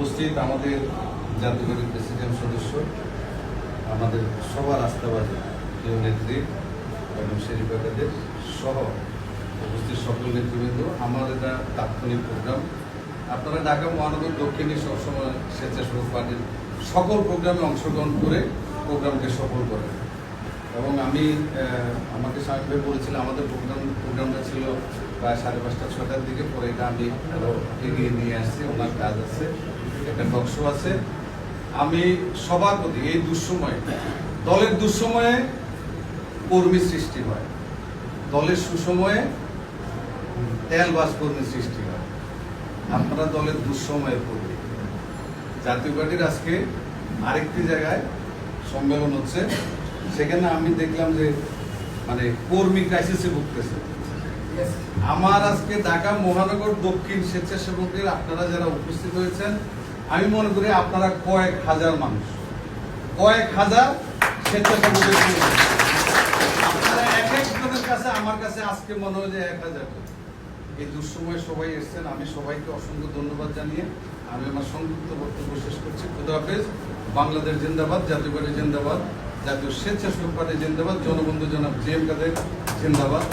উপস্থিত আমাদের জাতীয় প্রেসিডেন্ট সদস্য, আমাদের সবার আস্থাবাদী প্রিয় নেত্রী এবং শেরিফা কাদের সহ উপস্থিত সকল নেতৃবৃন্দ, আমার এটা তাৎক্ষণিক প্রোগ্রাম। আপনারা ঢাকা মহানগর দক্ষিণে সবসময় স্বেচ্ছাসেবক পার্টির সকল প্রোগ্রামে অংশগ্রহণ করে প্রোগ্রামকে সফল করেন। এবং আমি আমাকে স্বামী ভাই বলেছিলেন, আমাদের প্রোগ্রাম, প্রোগ্রামটা ছিল প্রায় সাড়ে পাঁচটা, ছটার দিকে পরে এটা আমি এগিয়ে নিয়ে আসছি, ওনার কাজ আছে, একটা টকশো আছে। আমি সবার প্রতি এই দুঃসময়ে, দলের দুঃসময়ে কর্মী সৃষ্টি হয়। দলের সুসময়ে তেল বাস কর্মী সৃষ্টি হয়। আপনারা দলের দুঃসময়ের কর্মী। জাতীয় পার্টির আজকে আরেকটি জায়গায় সম্মেলন হচ্ছে, সেখানে আমি দেখলাম যে মানে কর্মী ক্রাইসিসে ভুগতেছে। আমার আজকে ঢাকা মহানগর দক্ষিণ স্বেচ্ছাসেবকের আপনারা যারা উপস্থিত হয়েছেন, আমি মনে করি আপনারা কয়েক হাজার মানুষ। কয়েক হাজার স্বেচ্ছাসেবকের কাছে, আমার কাছে আজকে মনে হয় যে এক হাজার। এই দুঃসময়ে সবাই এসেছেন, আমি সবাইকে অসংখ্য ধন্যবাদ জানিয়ে আমি আমার বক্তব্য করছি। বাংলাদেশ জিন্দাবাদ, জাতীয় জিন্দাবাদ, জাতীয় স্বেচ্ছাসেবক পার্টি জিন্দাবাদ, জনবন্ধু জনাব জি কাদের জিন্দাবাদ।